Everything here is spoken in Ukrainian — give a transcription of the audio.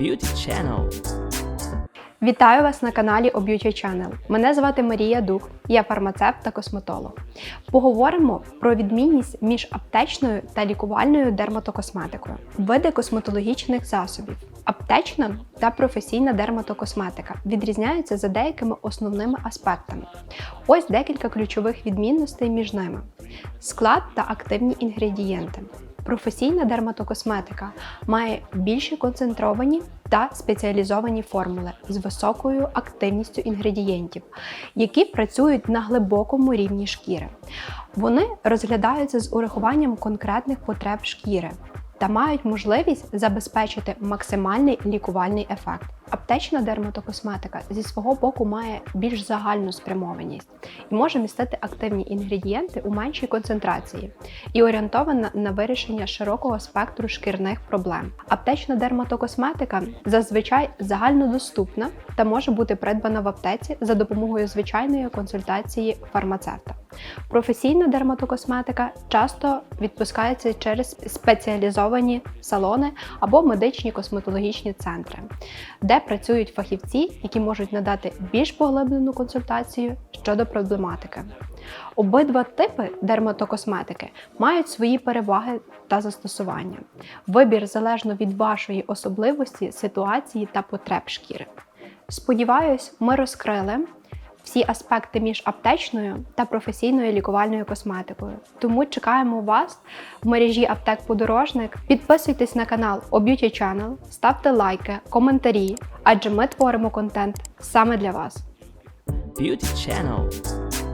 Beauty Channel. Вітаю вас на каналі о Beauty Channel. Мене звати Марія Дух, я фармацевт та косметолог. Поговоримо про відмінність між аптечною та лікувальною дерматокосметикою, види косметологічних засобів. Аптечна та професійна дерматокосметика відрізняються за деякими основними аспектами. Ось декілька ключових відмінностей між ними: склад та активні інгредієнти. Професійна дерматокосметика має більші концентровані та спеціалізовані формули з високою активністю інгредієнтів, які працюють на глибокому рівні шкіри. Вони розглядаються з урахуванням конкретних потреб шкіри та мають можливість забезпечити максимальний лікувальний ефект. Аптечна дерматокосметика зі свого боку має більш загальну спрямованість і може містити активні інгредієнти у меншій концентрації і орієнтована на вирішення широкого спектру шкірних проблем. Аптечна дерматокосметика зазвичай загальнодоступна та може бути придбана в аптеці за допомогою звичайної консультації фармацевта. Професійна дерматокосметика часто відпускається через спеціалізовані салони або медичні косметологічні центри, де працюють фахівці, які можуть надати більш поглиблену консультацію щодо проблематики. Обидва типи дерматокосметики мають свої переваги та застосування. Вибір залежно від вашої особливості, ситуації та потреб шкіри. Сподіваюсь, ми розкрили всі аспекти між аптечною та професійною лікувальною косметикою. Тому чекаємо вас в мережі аптек Подорожник. Підписуйтесь на канал о Beauty Channel, ставте лайки, коментарі, адже ми творимо контент саме для вас. Beauty Channel.